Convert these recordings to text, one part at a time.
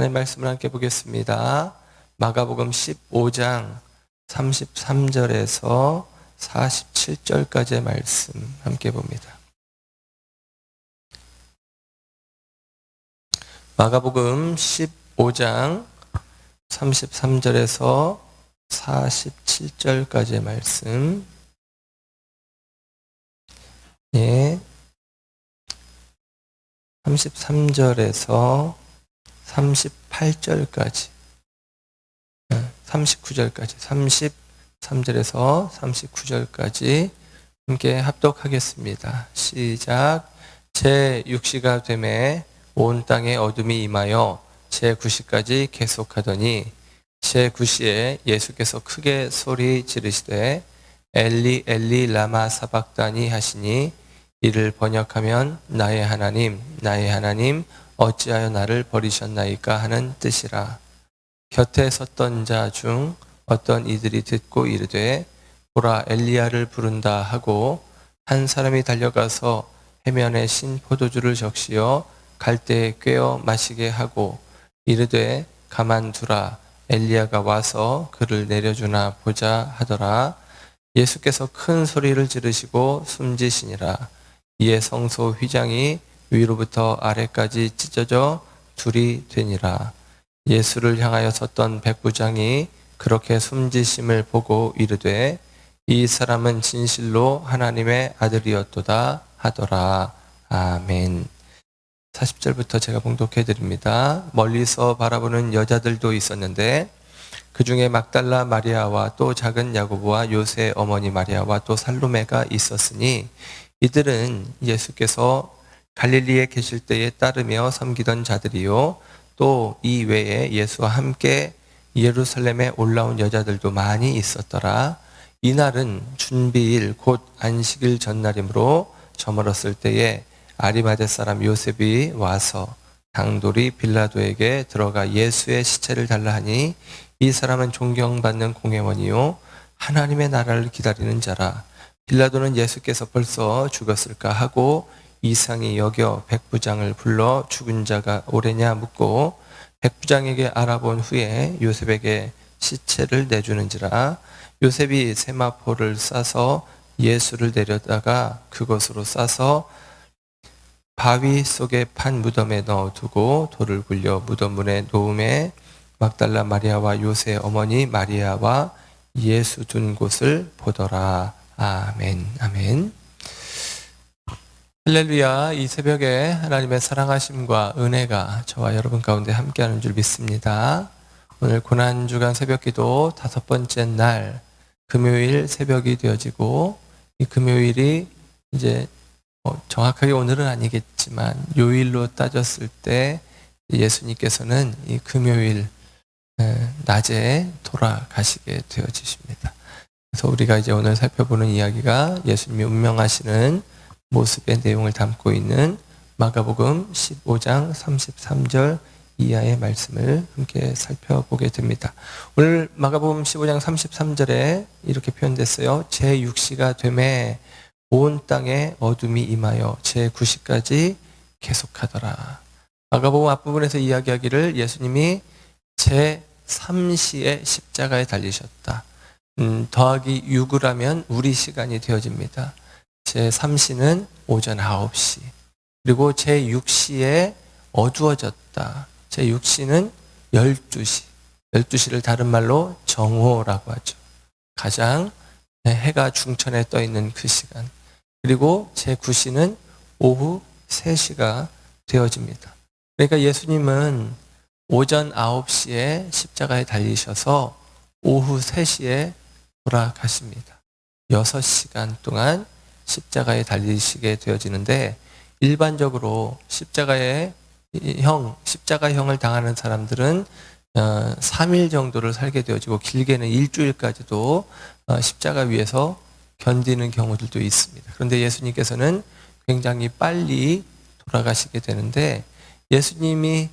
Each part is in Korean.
하나님 말씀을 함께 보겠습니다. 마가복음 15장 33절에서 47절까지의 말씀 함께 봅니다. 마가복음 15장 33절에서 47절까지의 말씀. 예. 33절에서 38절까지. 39절까지. 33절에서 39절까지 함께 합독하겠습니다. 시작. 제 6시가 되매 온 땅에 어둠이 임하여 제 9시까지 계속하더니 제 9시에 예수께서 크게 소리 지르시되 엘리 엘리 라마 사박다니 하시니 이를 번역하면 나의 하나님 나의 하나님 어찌하여 나를 버리셨나이까 하는 뜻이라. 곁에 섰던 자 중 어떤 이들이 듣고 이르되 보라 엘리야를 부른다 하고 한 사람이 달려가서 해면에 신 포도주를 적시어 갈대에 꿰어 마시게 하고 이르되 가만두라 엘리야가 와서 그를 내려주나 보자 하더라. 예수께서 큰 소리를 지르시고 숨지시니라. 이에 성소 휘장이 위로부터 아래까지 찢어져 둘이 되니라. 예수를 향하여 섰던 백부장이 그렇게 숨지심을 보고 이르되 이 사람은 진실로 하나님의 아들이었도다 하더라. 아멘. 40절부터 제가 봉독해 드립니다. 멀리서 바라보는 여자들도 있었는데 그 중에 막달라 마리아와 또 작은 야고보와 요새 어머니 마리아와 또 살로메가 있었으니 이들은 예수께서 갈릴리에 계실 때에 따르며 섬기던 자들이요. 또 이 외에 예수와 함께 예루살렘에 올라온 여자들도 많이 있었더라. 이날은 준비일 곧 안식일 전날이므로 저물었을 때에 아리마대 사람 요셉이 와서 당돌이 빌라도에게 들어가 예수의 시체를 달라 하니 이 사람은 존경받는 공회원이요. 하나님의 나라를 기다리는 자라. 빌라도는 예수께서 벌써 죽었을까 하고 이상히 여겨 백부장을 불러 죽은 자가 오래냐 묻고 백부장에게 알아본 후에 요셉에게 시체를 내주는지라 요셉이 세마포를 싸서 예수를 내려다가 그것으로 싸서 바위 속에 판 무덤에 넣어두고 돌을 굴려 무덤 문에 놓음에 막달라 마리아와 요새 어머니 마리아와 예수 둔 곳을 보더라. 아멘. 아멘. 할렐루야. 이 새벽에 하나님의 사랑하심과 은혜가 저와 여러분 가운데 함께하는 줄 믿습니다. 오늘 고난 주간 새벽 기도 다섯 번째 날 금요일 새벽이 되어지고 이 금요일이 이제 어, 정확하게 오늘은 아니겠지만 요일로 따졌을 때 예수님께서는 이 금요일 에, 낮에 돌아가시게 되어지십니다. 그래서 우리가 이제 오늘 살펴보는 이야기가 예수님이 운명하시는 모습의 내용을 담고 있는 마가복음 15장 33절 이하의 말씀을 함께 살펴보게 됩니다. 오늘 마가복음 15장 33절에 이렇게 표현됐어요. 제 6시가 되매 온 땅에 어둠이 임하여 제 9시까지 계속하더라. 마가복음 앞부분에서 이야기하기를 예수님이 제 3시에 십자가에 달리셨다. 음, 더하기 6을 하면 우리 시간이 되어집니다. 제 3시는 오전 9시. 그리고 제 6시에 어두워졌다. 제 6시는 12시. 12시를 다른 말로 정오라고 하죠. 가장 해가 중천에 떠 있는 그 시간. 그리고 제 9시는 오후 3시가 되어집니다. 그러니까 예수님은 오전 9시에 십자가에 달리셔서 오후 3시에 돌아가십니다. 6시간 동안 십자가에 달리시게 되어지는데 일반적으로 십자가의 형, 십자가형을 당하는 사람들은 3일 정도를 살게 되어지고 길게는 일주일까지도 어, 십자가 위에서 견디는 경우들도 있습니다. 그런데 예수님께서는 굉장히 빨리 돌아가시게 되는데 예수님이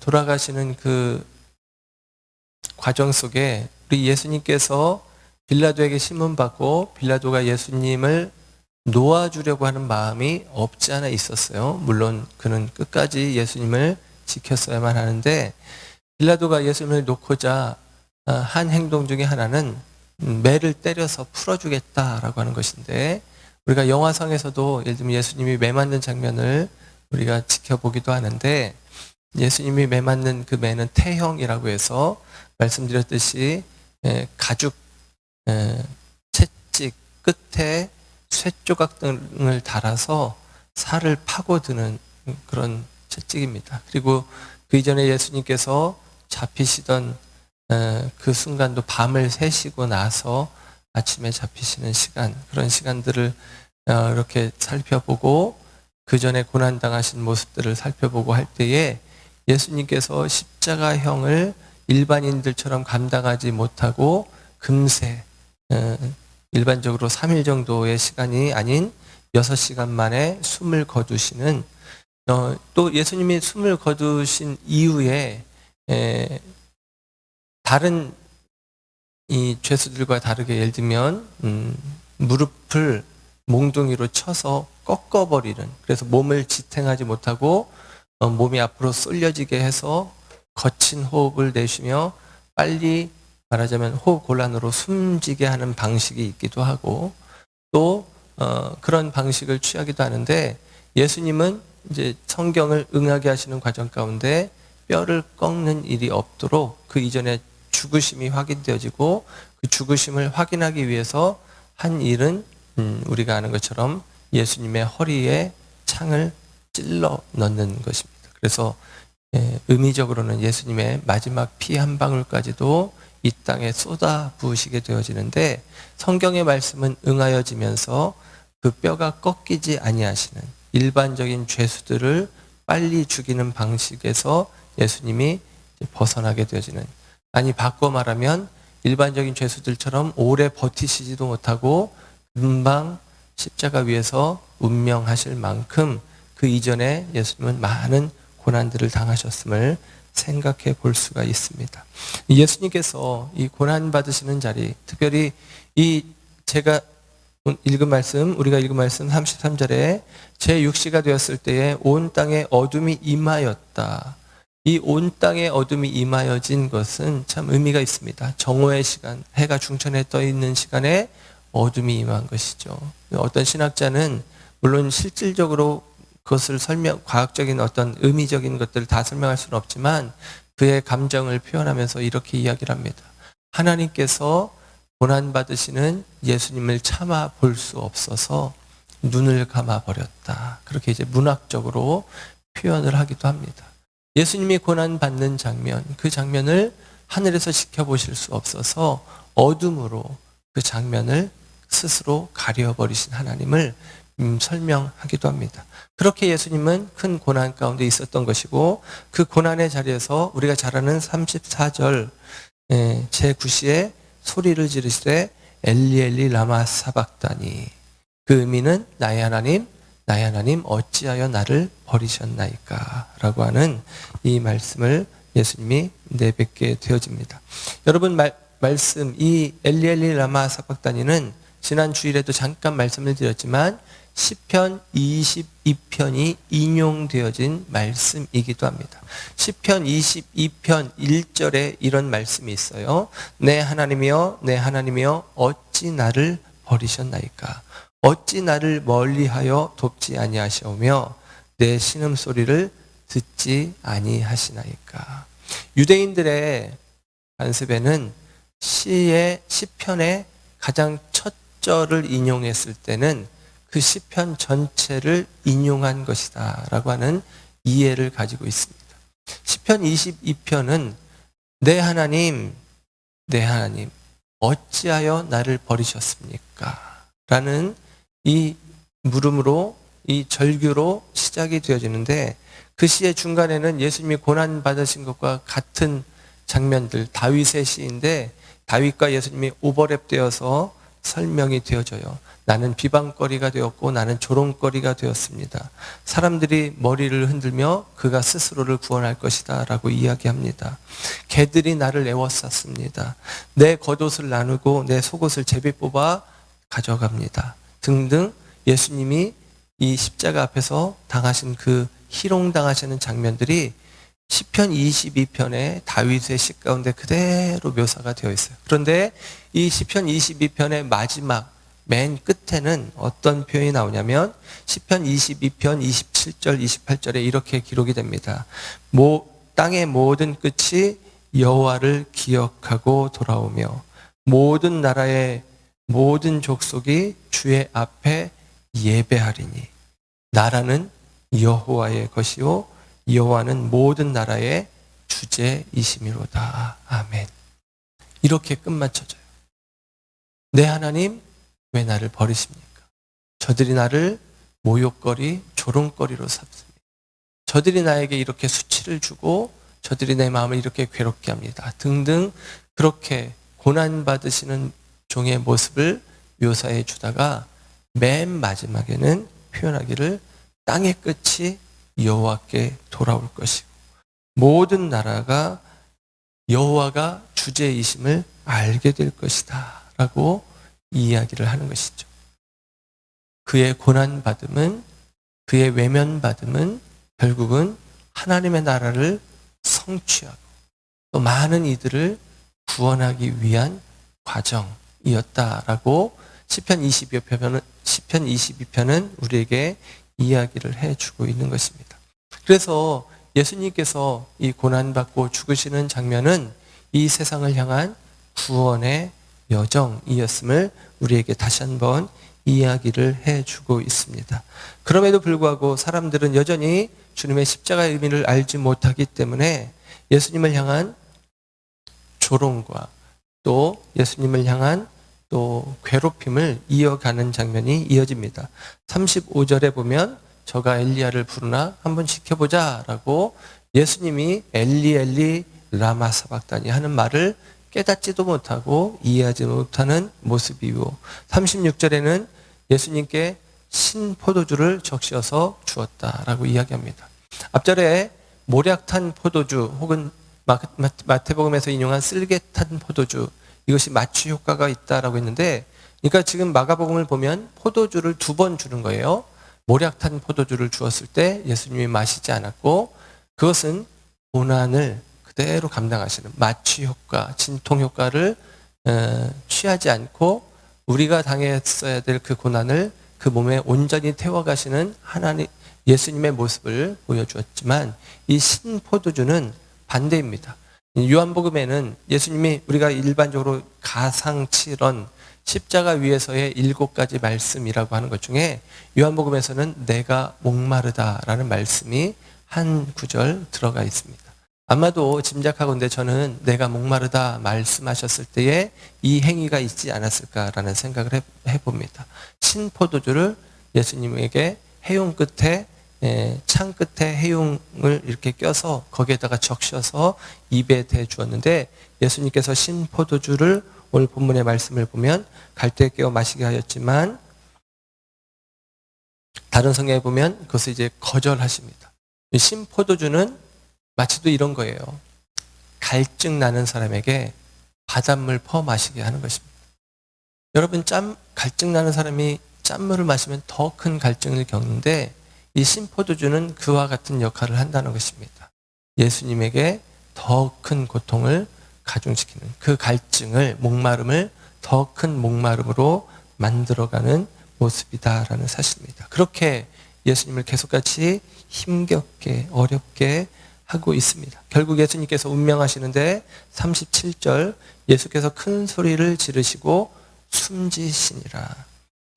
돌아가시는 그 과정 속에 우리 예수님께서 빌라도에게 신문받고 빌라도가 예수님을 놓아주려고 하는 마음이 없지 않아 있었어요. 물론 그는 끝까지 예수님을 지켰어야만 하는데 빌라도가 예수님을 놓고자 어, 한 행동 중에 하나는 음, 매를 때려서 풀어주겠다라고 하는 것인데 우리가 영화상에서도 예를 들면 예수님이 매 맞는 장면을 우리가 지켜보기도 하는데 예수님이 매 맞는 그 매는 태형이라고 해서 말씀드렸듯이 에, 가죽 에, 채찍 끝에 쇠조각 등을 달아서 살을 파고드는 그런 채찍입니다. 그리고 그 이전에 예수님께서 잡히시던 에, 그 순간도 밤을 새시고 나서 아침에 잡히시는 시간 그런 시간들을 어, 이렇게 살펴보고 그 전에 고난 당하신 모습들을 살펴보고 할 때에 예수님께서 십자가형을 일반인들처럼 감당하지 못하고 금세 어, 일반적으로 3일 정도의 시간이 아닌 6시간 만에 숨을 거두시는 어, 또 예수님이 숨을 거두신 이후에 에, 다른 이 죄수들과 다르게 예를 들면 음, 무릎을 몽둥이로 쳐서 꺾어버리는 그래서 몸을 지탱하지 못하고 어, 몸이 앞으로 쏠려지게 해서 거친 호흡을 내쉬며 빨리 말하자면 호흡 곤란으로 숨지게 하는 방식이 있기도 하고 또 어, 그런 방식을 취하기도 하는데 예수님은 이제 성경을 응하게 하시는 과정 가운데 뼈를 꺾는 일이 없도록 그 이전에 죽으심이 확인되어지고 그 죽으심을 확인하기 위해서 한 일은 음, 우리가 아는 것처럼 예수님의 허리에 창을 찔러 넣는 것입니다. 그래서 예, 의미적으로는 예수님의 마지막 피 한 방울까지도 이 땅에 쏟아 부으시게 되어지는데 성경의 말씀은 응하여지면서 그 뼈가 꺾이지 아니하시는 일반적인 죄수들을 빨리 죽이는 방식에서 예수님이 벗어나게 되어지는 아니 바꿔 말하면 일반적인 죄수들처럼 오래 버티시지도 못하고 금방 십자가 위에서 운명하실 만큼 그 이전에 예수님은 많은 고난들을 당하셨음을 생각해 볼 수가 있습니다. 예수님께서 이 고난 받으시는 자리, 특별히 이 제가 읽은 말씀, 우리가 읽은 말씀 33절에 제 육시가 되었을 때에 온 땅에 어둠이 임하였다. 이 온 땅에 어둠이 임하여진 것은 참 의미가 있습니다. 정오의 시간, 해가 중천에 떠 있는 시간에 어둠이 임한 것이죠. 어떤 신학자는 물론 실질적으로 그것을 설명, 과학적인 어떤 의미적인 것들을 다 설명할 수는 없지만 그의 감정을 표현하면서 이렇게 이야기를 합니다. 하나님께서 고난받으시는 예수님을 참아 볼 수 없어서 눈을 감아 버렸다. 그렇게 이제 문학적으로 표현을 하기도 합니다. 예수님이 고난받는 장면, 그 장면을 하늘에서 지켜보실 수 없어서 어둠으로 그 장면을 스스로 가려버리신 하나님을 음, 설명하기도 합니다. 그렇게 예수님은 큰 고난 가운데 있었던 것이고 그 고난의 자리에서 우리가 잘 아는 34절 예, 제9시에 소리를 지르시되 엘리 엘리 라마 사박다니 그 의미는 나의 하나님 나의 하나님 어찌하여 나를 버리셨나이까 라고 하는 이 말씀을 예수님이 내뱉게 되어집니다. 여러분 말, 말씀 이 엘리 엘리 라마 사박다니는 지난 주일에도 잠깐 말씀을 드렸지만 시편 22편이 인용되어진 말씀이기도 합니다. 시편 22편 1절에 이런 말씀이 있어요. 내 하나님이여 내 하나님이여 어찌 나를 버리셨나이까 어찌 나를 멀리하여 돕지 아니하시오며 내 신음 소리를 듣지 아니하시나이까 유대인들의 관습에는 시의 시편의 가장 첫 절을 인용했을 때는 그 시편 전체를 인용한 것이다라고 하는 이해를 가지고 있습니다. 시편 22편은 내 하나님 내 하나님 어찌하여 나를 버리셨습니까? 라는 이 물음으로 이 절규로 시작이 되어지는데 그 시의 중간에는 예수님이 고난 받으신 것과 같은 장면들 다윗의 시인데 다윗과 예수님이 오버랩되어서 설명이 되어져요. 나는 비방거리가 되었고 나는 조롱거리가 되었습니다. 사람들이 머리를 흔들며 그가 스스로를 구원할 것이다 라고 이야기합니다. 개들이 나를 애워쌌습니다. 내 겉옷을 나누고 내 속옷을 제비 뽑아 가져갑니다. 등등 예수님이 이 십자가 앞에서 당하신 그 희롱당하시는 장면들이 시편 22편의 다윗의 시 가운데 그대로 묘사가 되어 있어요. 그런데 이 시편 22편의 마지막 맨 끝에는 어떤 표현이 나오냐면 시편 22편 27절 28절에 이렇게 기록이 됩니다. 모, 땅의 모든 끝이 여호와를 기억하고 돌아오며 모든 나라의 모든 족속이 주의 앞에 예배하리니 나라는 여호와의 것이요 여호와는 모든 나라의 주제이심이로다. 아멘. 이렇게 끝마쳐져요. 내 하나님 왜 나를 버리십니까? 저들이 나를 모욕거리, 조롱거리로 삼습니다. 저들이 나에게 이렇게 수치를 주고 저들이 내 마음을 이렇게 괴롭게 합니다. 등등 그렇게 고난 받으시는 종의 모습을 묘사해 주다가 맨 마지막에는 표현하기를 땅의 끝이 여호와께 돌아올 것이고 모든 나라가 여호와가 주제이심을 알게 될 것이다라고 이야기를 하는 것이죠. 그의 고난 받음은 그의 외면 받음은 결국은 하나님의 나라를 성취하고 또 많은 이들을 구원하기 위한 과정이었다라고 시편 22편은 시편 22편은 우리에게 이야기를 해 주고 있는 것입니다. 그래서 예수님께서 이 고난 받고 죽으시는 장면은 이 세상을 향한 구원의 여정이었음을 우리에게 다시 한번 이야기를 해 주고 있습니다. 그럼에도 불구하고 사람들은 여전히 주님의 십자가의 의미를 알지 못하기 때문에 예수님을 향한 조롱과 또 예수님을 향한 또 괴롭힘을 이어가는 장면이 이어집니다. 35절에 보면 저가 엘리야를 부르나 한번 지켜보자라고 예수님이 엘리 엘리 라마 사박다니 하는 말을 깨닫지도 못하고 이해하지 못하는 모습이고 36절에는 예수님께 신포도주를 적셔서 주었다라고 이야기합니다. 앞절에 모략탄 포도주 혹은 마태복음에서 인용한 쓸개탄 포도주 이것이 마취 효과가 있다라고 했는데 그러니까 지금 마가복음을 보면 포도주를 두 번 주는 거예요. 모략탄 포도주를 주었을 때 예수님이 마시지 않았고 그것은 고난을 그대로 감당하시는 마취 효과, 진통 효과를 어, 취하지 않고 우리가 당했어야 될 그 고난을 그 몸에 온전히 태워가시는 하나님 예수님의 모습을 보여주었지만 이 신포도주는 반대입니다. 요한복음에는 예수님이 우리가 일반적으로 가상칠언 십자가 위에서의 일곱 가지 말씀이라고 하는 것 중에 요한복음에서는 내가 목마르다라는 말씀이 한 구절 들어가 있습니다. 아마도 짐작하건대 저는 내가 목마르다 말씀하셨을 때에 이 행위가 있지 않았을까라는 생각을 해봅니다. 신포도주를 예수님에게 해용 끝에 예, 창 끝에 해용을 이렇게 껴서 거기에다가 적셔서 입에 대 주었는데 예수님께서 신 포도주를 오늘 본문의 말씀을 보면 갈대 깨어 마시게 하였지만 다른 성경에 보면 그것을 이제 거절하십니다. 신 포도주는 마치도 이런 거예요. 갈증 나는 사람에게 바닷물 퍼 마시게 하는 것입니다. 여러분 짬 갈증 나는 사람이 짠물을 마시면 더 큰 갈증을 겪는데 이 신포도주는 그와 같은 역할을 한다는 것입니다. 예수님에게 더 큰 고통을 가중시키는 그 갈증을 목마름을 더 큰 목마름으로 만들어가는 모습이다라는 사실입니다. 그렇게 예수님을 계속같이 힘겹게 어렵게 하고 있습니다. 결국 예수님께서 운명하시는데 37절 예수께서 큰 소리를 지르시고 숨지시니라.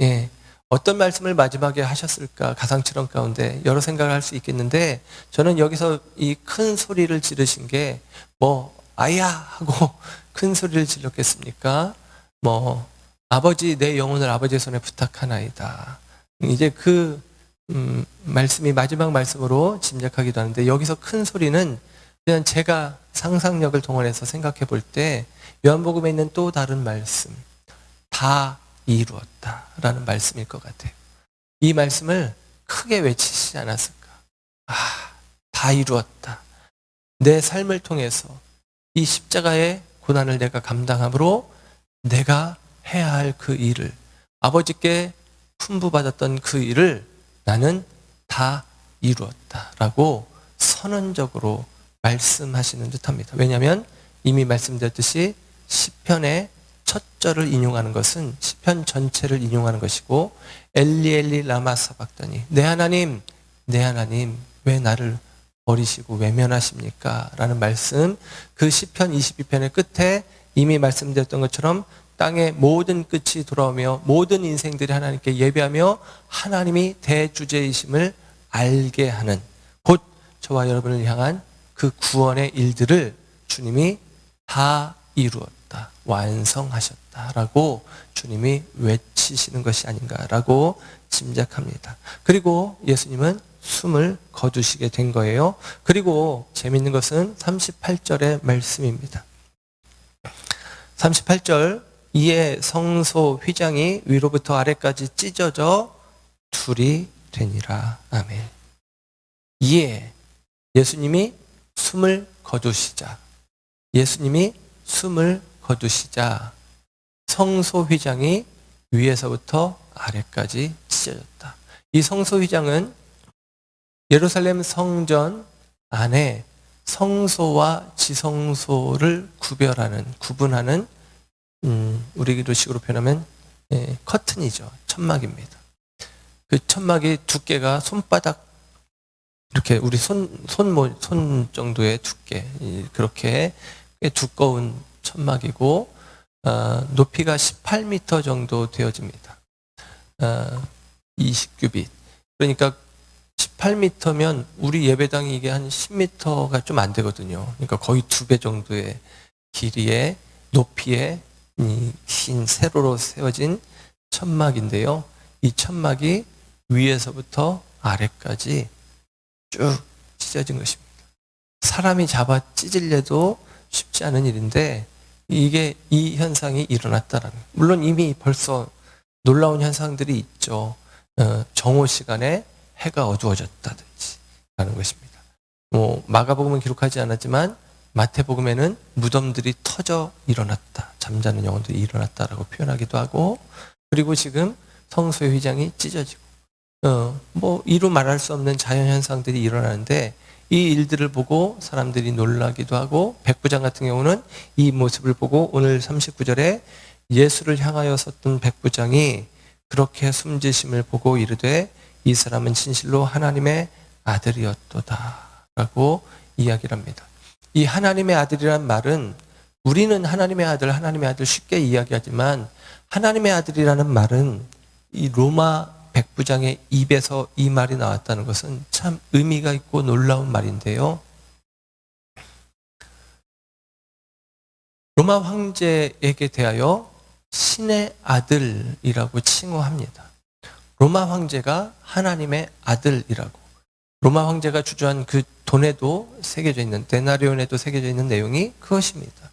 예. 어떤 말씀을 마지막에 하셨을까 가상처럼 가운데 여러 생각을 할 수 있겠는데 저는 여기서 이 큰 소리를 지르신 게 뭐 아야 하고 큰 소리를 질렀겠습니까? 뭐 아버지 내 영혼을 아버지의 손에 부탁하나이다. 이제 그 음, 말씀이 마지막 말씀으로 짐작하기도 하는데 여기서 큰 소리는 그냥 제가 상상력을 동원해서 생각해 볼 때 요한복음에 있는 또 다른 말씀 다 이루었다라는 말씀일 것 같아요. 이 말씀을 크게 외치시지 않았을까? 아, 다 이루었다. 내 삶을 통해서 이 십자가의 고난을 내가 감당함으로 내가 해야 할 그 일을 아버지께 품부받았던 그 일을 나는 다 이루었다라고 선언적으로 말씀하시는 듯합니다. 왜냐하면 이미 말씀드렸듯이 시편의 첫 절을 인용하는 것은 시편 전체를 인용하는 것이고 엘리 엘리 라마 사박다니 내 하나님 내 하나님 왜 나를 버리시고 외면하십니까? 라는 말씀 그 시편 22편의 끝에 이미 말씀드렸던 것처럼 땅의 모든 끝이 돌아오며 모든 인생들이 하나님께 예배하며 하나님이 대주제이심을 알게 하는 곧 저와 여러분을 향한 그 구원의 일들을 주님이 다 이루었다. 완성하셨다라고 주님이 외치시는 것이 아닌가라고 짐작합니다. 그리고 예수님은 숨을 거두시게 된 거예요. 그리고 재밌는 것은 38절의 말씀입니다. 38절 이에 성소 휘장이 위로부터 아래까지 찢어져 둘이 되니라. 아멘. 이에 예수님이 숨을 거두시자 예수님이 숨을 거두시자 성소 휘장이 위에서부터 아래까지 찢어졌다. 이 성소 휘장은 예루살렘 성전 안에 성소와 지성소를 구별하는 구분하는 음, 우리 도식으로 표현하면 예, 커튼이죠. 천막입니다. 그 천막이 두께가 손바닥 이렇게 우리 손, 손, 모- 손 정도의 두께 이- 그렇게 꽤 두꺼운 천막이고 어, 높이가 18m 정도 되어집니다. 어, 20규빗 그러니까 18m면 우리 예배당이 이게 한 10m가 좀 안 되거든요. 그러니까 거의 두 배 정도의 길이에 높이에 이흰 세로로 세워진 천막인데요. 이 천막이 위에서부터 아래까지 쭉 찢어진 것입니다. 사람이 잡아 찢을래도 쉽지 않은 일인데 이게 이 현상이 일어났다라는. 물론 이미 벌써 놀라운 현상들이 있죠. 어, 정오 시간에 해가 어두워졌다든지 라는 것입니다. 뭐 마가복음은 기록하지 않았지만 마태복음에는 무덤들이 터져 일어났다. 잠자는 영혼들이 일어났다라고 표현하기도 하고 그리고 지금 성소의 휘장이 찢어지고 어, 뭐 이루 말할 수 없는 자연 현상들이 일어나는데 이 일들을 보고 사람들이 놀라기도 하고 백부장 같은 경우는 이 모습을 보고 오늘 39절에 예수를 향하여 섰던 백부장이 그렇게 숨지심을 보고 이르되 이 사람은 진실로 하나님의 아들이었도다 라고 이야기를 합니다. 이 하나님의 아들이란 말은 우리는 하나님의 아들, 하나님의 아들 쉽게 이야기하지만 하나님의 아들이라는 말은 이 로마 백부장의 입에서 이 말이 나왔다는 것은 참 의미가 있고 놀라운 말인데요. 로마 황제에게 대하여 신의 아들이라고 칭호합니다. 로마 황제가 하나님의 아들이라고. 로마 황제가 주저한 그 돈에도 새겨져 있는 데나리온에도 새겨져 있는 내용이 그것입니다.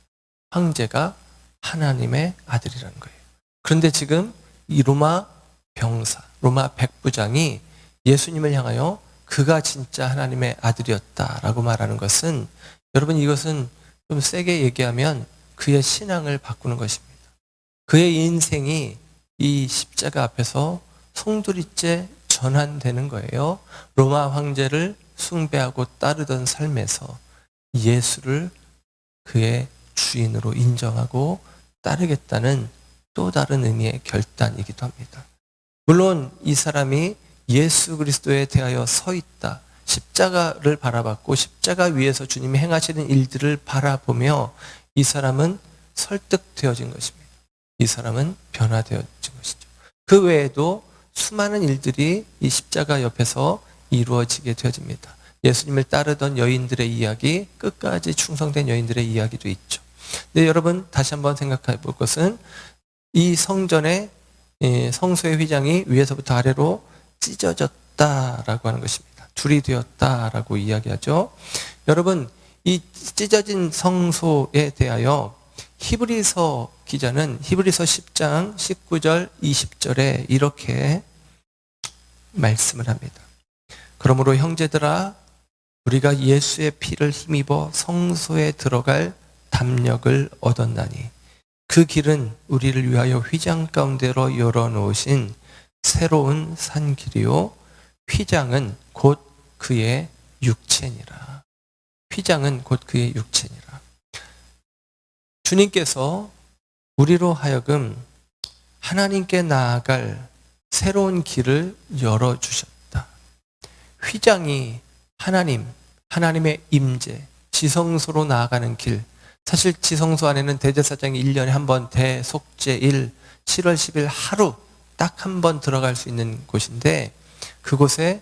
황제가 하나님의 아들이라는 거예요. 그런데 지금 이 로마 병사, 로마 백부장이 예수님을 향하여 그가 진짜 하나님의 아들이었다라고 말하는 것은 여러분 이것은 좀 세게 얘기하면 그의 신앙을 바꾸는 것입니다. 그의 인생이 이 십자가 앞에서 송두리째 전환되는 거예요. 로마 황제를 숭배하고 따르던 삶에서 예수를 그의 주인으로 인정하고 따르겠다는 또 다른 의미의 결단이기도 합니다. 물론 이 사람이 예수 그리스도에 대하여 서 있다. 십자가를 바라봤고 십자가 위에서 주님이 행하시는 일들을 바라보며 이 사람은 설득되어진 것입니다. 이 사람은 변화되어진 것이죠. 그 외에도 수많은 일들이 이 십자가 옆에서 이루어지게 되어집니다. 예수님을 따르던 여인들의 이야기, 끝까지 충성된 여인들의 이야기도 있죠. 근데 여러분 다시 한번 생각해 볼 것은 이 성전의 예, 성소의 휘장이 위에서부터 아래로 찢어졌다라고 하는 것입니다. 둘이 되었다라고 이야기하죠. 여러분 이 찢어진 성소에 대하여 히브리서 기자는 히브리서 10장 19절 20절에 이렇게 말씀을 합니다. 그러므로 형제들아 우리가 예수의 피를 힘입어 성소에 들어갈 담력을 얻었나니 그 길은 우리를 위하여 휘장 가운데로 열어놓으신 새로운 산길이요 휘장은 곧 그의 육체니라. 휘장은 곧 그의 육체니라. 주님께서 우리로 하여금 하나님께 나아갈 새로운 길을 열어주셨다. 휘장이 하나님, 하나님의 임재, 지성소로 나아가는 길. 사실 지성소 안에는 대제사장이 1년에 한 번 대속제일 7월 10일 하루 딱 한 번 들어갈 수 있는 곳인데 그곳에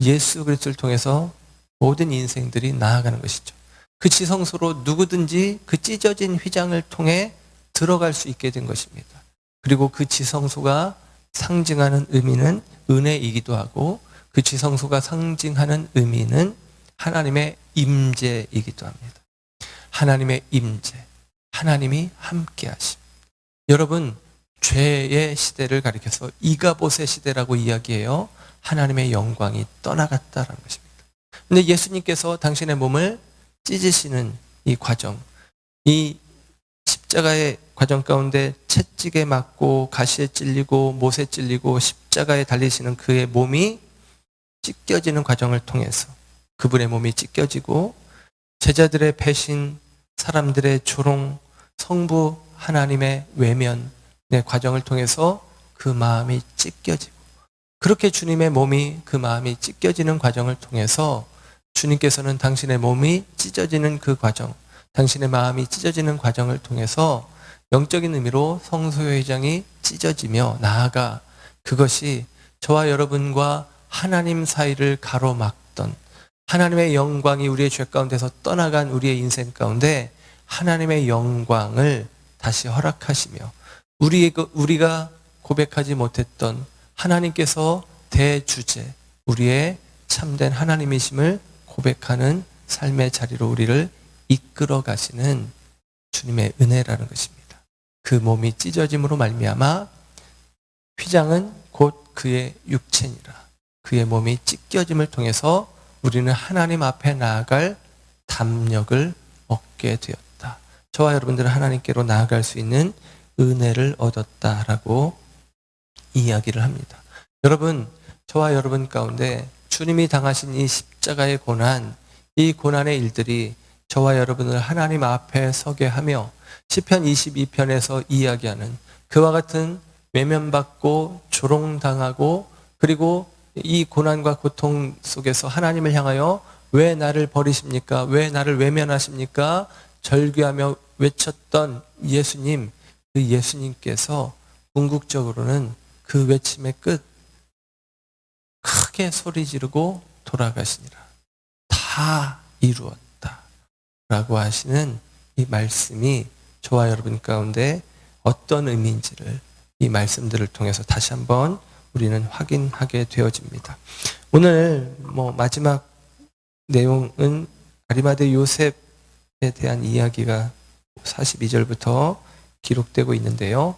예수 그리스도를 통해서 모든 인생들이 나아가는 것이죠. 그 지성소로 누구든지 그 찢어진 휘장을 통해 들어갈 수 있게 된 것입니다. 그리고 그 지성소가 상징하는 의미는 은혜이기도 하고 그 지성소가 상징하는 의미는 하나님의 임재이기도 합니다. 하나님의 임재, 하나님이 함께 하심. 여러분 죄의 시대를 가리켜서 이가봇의 시대라고 이야기해요. 하나님의 영광이 떠나갔다라는 것입니다. 근데 예수님께서 당신의 몸을 찢으시는 이 과정, 이 십자가의 과정 가운데 채찍에 맞고 가시에 찔리고 못에 찔리고 십자가에 달리시는 그의 몸이 찢겨지는 과정을 통해서 그분의 몸이 찢겨지고 제자들의 배신, 사람들의 조롱, 성부 하나님의 외면의 과정을 통해서 그 마음이 찢겨지고 그렇게 주님의 몸이 그 마음이 찢겨지는 과정을 통해서 주님께서는 당신의 몸이 찢어지는 그 과정, 당신의 마음이 찢어지는 과정을 통해서 영적인 의미로 성소회장이 찢어지며 나아가 그것이 저와 여러분과 하나님 사이를 가로막던 하나님의 영광이 우리의 죄 가운데서 떠나간 우리의 인생 가운데 하나님의 영광을 다시 허락하시며 우리 우리가 고백하지 못했던 하나님께서 대주제 우리의 참된 하나님이심을 고백하는 삶의 자리로 우리를 이끌어 가시는 주님의 은혜라는 것입니다. 그 몸이 찢어짐으로 말미암아 휘장은 곧 그의 육체니라. 그의 몸이 찢겨짐을 통해서 우리는 하나님 앞에 나아갈 담력을 얻게 되었다. 저와 여러분들은 하나님께로 나아갈 수 있는 은혜를 얻었다라고 이야기를 합니다. 여러분, 저와 여러분 가운데 주님이 당하신 이 십자가의 고난, 이 고난의 일들이 저와 여러분을 하나님 앞에 서게 하며 시편 22편에서 이야기하는 그와 같은 외면받고 조롱당하고 그리고 이 고난과 고통 속에서 하나님을 향하여 왜 나를 버리십니까? 왜 나를 외면하십니까? 절규하며 외쳤던 예수님, 그 예수님께서 궁극적으로는 그 외침의 끝 크게 소리 지르고 돌아가시니라. 다 이루었다. 라고 하시는 이 말씀이 저와 여러분 가운데 어떤 의미인지를 이 말씀들을 통해서 다시 한번 우리는 확인하게 되어집니다. 오늘 뭐 마지막 내용은 아리마대 요셉에 대한 이야기가 42절부터 기록되고 있는데요.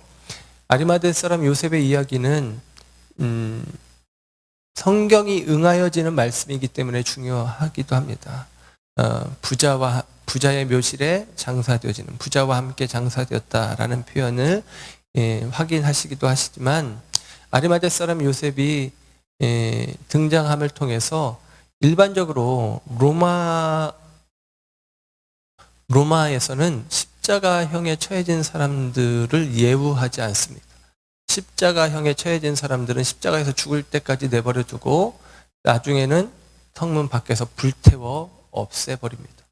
아리마대 사람 요셉의 이야기는 음, 성경이 응하여지는 말씀이기 때문에 중요하기도 합니다. 어, 부자와 부자의 묘실에 장사되어지는 부자와 함께 장사되었다라는 표현을 예, 확인하시기도 하시지만 아리마대 사람 요셉이 예, 등장함을 통해서 일반적으로 로마 로마에서는 십자가형에 처해진 사람들을 예우하지 않습니다. 십자가형에 처해진 사람들은 십자가에서 죽을 때까지 내버려 두고 나중에는 성문 밖에서 불태워 없애버립니다.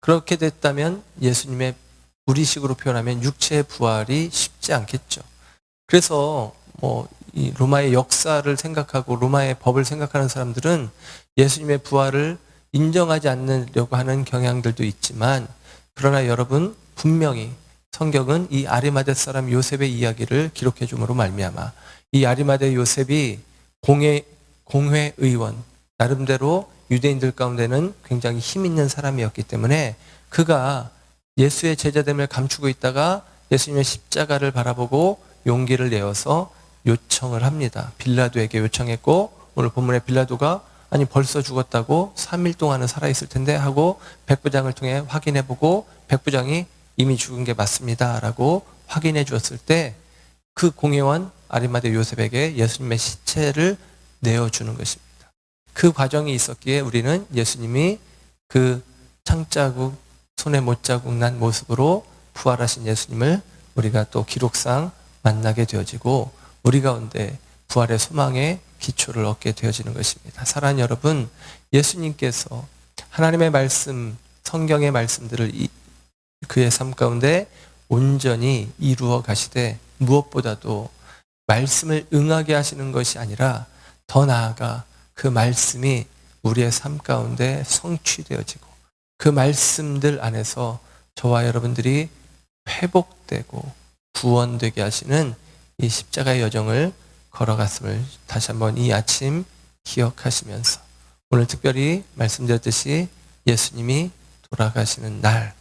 그렇게 됐다면 예수님의 우리식으로 표현하면 육체의 부활이 쉽지 않겠죠. 그래서 뭐 이 로마의 역사를 생각하고 로마의 법을 생각하는 사람들은 예수님의 부활을 인정하지 않으려고 하는 경향들도 있지만 그러나 여러분 분명히 성경은 이 아리마대 사람 요셉의 이야기를 기록해 줌으로 말미암아 이 아리마대 요셉이 공회 공회 의원 나름대로 유대인들 가운데는 굉장히 힘 있는 사람이었기 때문에 그가 예수의 제자됨을 감추고 있다가 예수님의 십자가를 바라보고 용기를 내어서 요청을 합니다. 빌라도에게 요청했고 오늘 본문에 빌라도가 아니 벌써 죽었다고 3일 동안은 살아 있을 텐데 하고 백부장을 통해 확인해 보고 백부장이 이미 죽은 게 맞습니다 라고 확인해 주었을 때 그 공회원 아리마대 요셉에게 예수님의 시체를 내어 주는 것입니다. 그 과정이 있었기에 우리는 예수님이 그 창자국 손에 못자국 난 모습으로 부활하신 예수님을 우리가 또 기록상 만나게 되어지고 우리 가운데 부활의 소망의 기초를 얻게 되어지는 것입니다. 사랑하는 여러분, 예수님께서 하나님의 말씀, 성경의 말씀들을 이- 그의 삶 가운데 온전히 이루어 가시되 무엇보다도 말씀을 응하게 하시는 것이 아니라 더 나아가 그 말씀이 우리의 삶 가운데 성취되어지고 그 말씀들 안에서 저와 여러분들이 회복되고 구원되게 하시는 이 십자가의 여정을 걸어갔음을 다시 한번 이 아침 기억하시면서 오늘 특별히 말씀드렸듯이 예수님이 돌아가시는 날의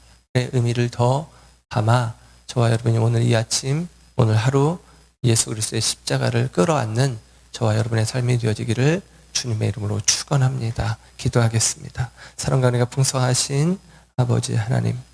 의미를 더 담아 저와 여러분이 오늘 이 아침 오늘 하루 예수 그리스도의 십자가를 끌어안는 저와 여러분의 삶이 되어지기를 주님의 이름으로 축원합니다. 기도하겠습니다. 사랑과 은혜가 풍성하신 아버지 하나님